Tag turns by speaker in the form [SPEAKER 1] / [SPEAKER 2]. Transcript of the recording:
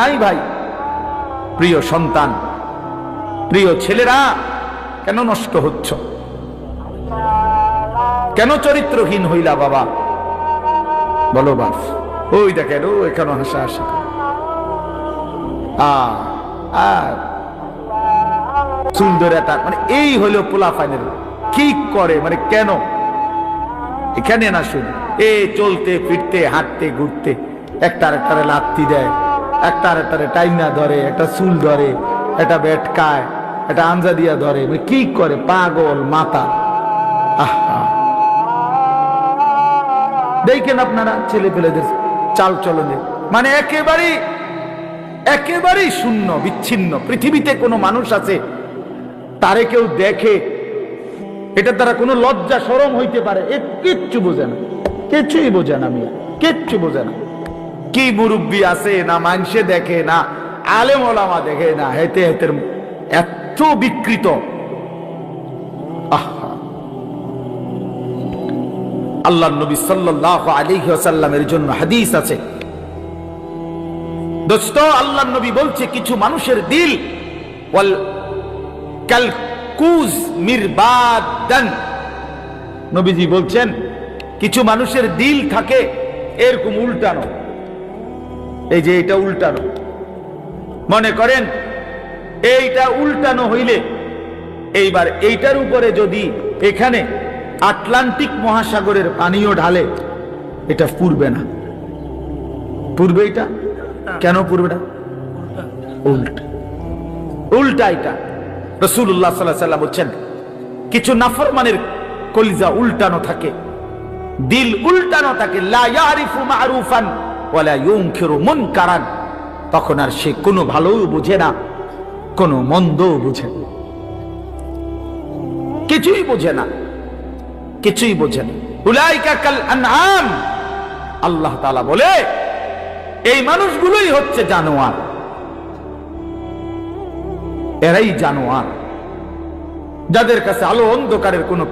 [SPEAKER 1] নাই ভাই, প্রিয় সন্তান, প্রিয় ছেলেরা, কেন নষ্ট হচ্ছ? কেন চরিত্রহীন হইলা বাবা? বলো বাপ ওই দেখেন, ও এখানে হাসা হাসি আর সুন্দর একটা মানে এই হলো পোলা ফাইনাল কি করে মানে কেন? এখানে না শুনি। এ চলতে, ফিরতে, হাঁটতে, ঘুরতে একটা আরেকটারে লাত্তি দেয়। একটা আরেকটারে টাইনা ধরে, একটা চুল ধরে, একটা বেটকায় একটা আঞ্জা দিয়া ধরে। মানে কি করে? পাগল মাতা দেখেন আপনারা ছেলে পেলেদের চাল চলনে। মানে একেবারেই একেবারেই শূন্য, বিচ্ছিন্ন। পৃথিবীতে কোনো মানুষ আছে, তারে কেউ দেখে এটা তারা কোনো লজ্জা সরম হইতে পারে। কিচ্ছু বোঝে না। কিচ্ছুই বোঝে না মিয়া। কিচ্ছু বোঝে না। কি মুরব্বী আছে না মানুষে দেখে না, আলেম ওলামা দেখে না হেতে হেতের এত বিকৃত। আল্লাহ নবী সাল্লাল্লাহু আলাইহি ওয়াসাল্লামের জন্য হাদিস আছে। দোস্ত আল্লাহ নবী বলছে, কিছু মানুষের দিল, ওয়াল নবীজি বলছেন, কিছু মানুষের দিল থাকে, এরকম উল্টানো। এই যে এটা উল্টানো। মনে করেন, এইটা উল্টানো হইলে এইবার এইটার উপরে যদি এখানে আটলান্টিক মহাসাগরের পানিও ঢালে, এটা পূর্বে না। পূর্বে এটা? কেন পূর্বে না? উল্টা। উল্টা এটা। রসুল্লাহ সাল্লাহ বলছেন, কিছু নাফরমানের কলিজা উল্টানো থাকে। দিল উল্টানো থাকে। লা ইয়ারিফু মারুফান। ওয়ালা তখন আর সে কোনো ভালোও বুঝে না, কোনো মন্দও বুঝে না। কিছুই বোঝে না, কিছুই বোঝে না। কাল আল্লাহ তাআলা বলে, এই মানুষগুলোই হচ্ছে জানোয়ার। এরাই জানোয়ার। যাদের কাছে আলো অন্ধকারের কোনো